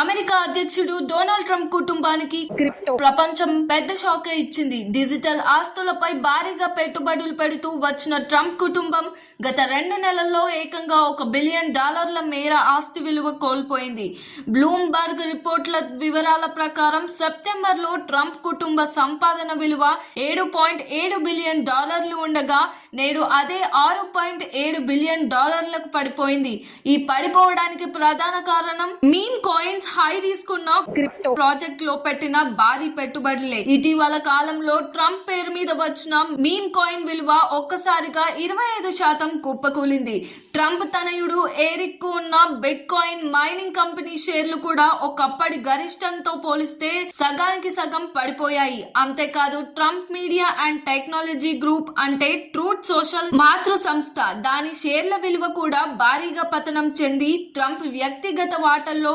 America అధ్యక్షుడు Donald Trump కుటుంబానికి crypto. ప్రపంచం పెద్ద షాక్ ఇచ్చింది. డిజిటల్ ఆస్తులపై భారీగా పెట్టుబడులు పెడుతూ వచ్చిన ట్రంప్ కుటుంబం గత రెండు నెలల్లో ఏకంగా ఒక బిలియన్ డాలర్ల మేర ఆస్తి విలువ కోల్పోయింది. బ్లూంబర్గ్ రిపోర్ట్ల వివరాల ప్రకారం సెప్టెంబర్లో ట్రంప్ కుటుంబ సంపాదన విలువ ఏడు పాయింట్ ఏడు బిలియన్ డాలర్లు ఉండగా నేడు అదే ఆరు పాయింట్ ఏడు బిలియన్ డాలర్లకు పడిపోయింది. ఈ పడిపోవడానికి ప్రధాన కారణం మీన్ కాయిన్స్ హై తీసుకున్న క్రిప్టో. ప్రాజెక్ట్లో పెట్టిన భారీ పెట్టుబడులే. ఇటీవల కాలంలో ట్రంప్ పేరు మీద వచ్చిన మీమ్ కాయిన్ విలువ ఒక్కసారిగా ఇరవై ఐదు శాతం కుప్పకూలింది. ట్రంప్ తనయుడు ఏరిక్కు ఉన్న బిట్ కాయిన్ మైనింగ్ కంపెనీ షేర్లు కూడా ఒకప్పటి గరిష్టంతో పోలిస్తే సగానికి సగం పడిపోయాయి. అంతేకాదు Trump media and technology group అంటే ట్రూత్ సోషల్ మాతృ సంస్థ దాని షేర్ల విలువ కూడా భారీగా పతనం చెంది ట్రంప్ వ్యక్తిగత వాటల్లో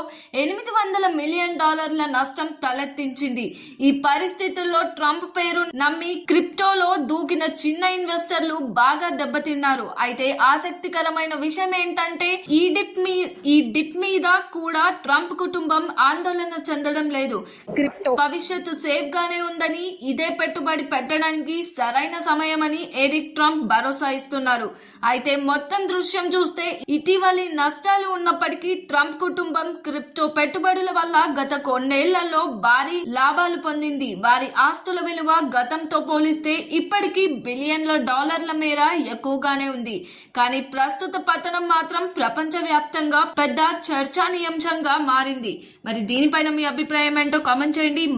ఎనిమిది వందల మిలియన్ డాలర్ల నష్టం తలెత్తించింది. ఈ పరిస్థితుల్లో ట్రంప్ పేరు నమ్మి క్రిప్టోలో దూకిన చిన్న ఇన్వెస్టర్లు బాగా దెబ్బతిన్నారు. అయితే ఆసక్తికరమైన విషయం ఏంటంటే ఈ డిప్ మీ ఈ డిప్ మీద కూడా ట్రంప్ కుటుంబం ఆందోళన చెందడం లేదు. క్రిప్టో భవిష్యత్తు సేఫ్ గానే ఉందని ఇదే పెట్టుబడి పెట్టడానికి సరైన సమయమని ఎరిక్ ట్రంప్ భరోసా ఇస్తున్నారు. అయితే మొత్తం దృశ్యం చూస్తే ఇటీవలి నష్టాలు ఉన్నప్పటికీ ట్రంప్ కుటుంబం క్రిప్టో పెట్టుబడుల వల్ల గత కొన్నేళ్ళలో భారీ లాభాలు పొందింది. వారి ఆస్తుల విలువ గతంతో పోలిస్తే ఇప్పటికీ బిలియన్ల డాలర్ల మేర ఎక్కువగానే ఉంది. కానీ ప్రస్తుత పతనం మాత్రం ప్రపంచవ్యాప్తంగా పెద్ద చర్చానీయాంశంగా మారింది. మరి దీనిపైన మీ అభిప్రాయం ఏంటో కామెంట్ చేయండి.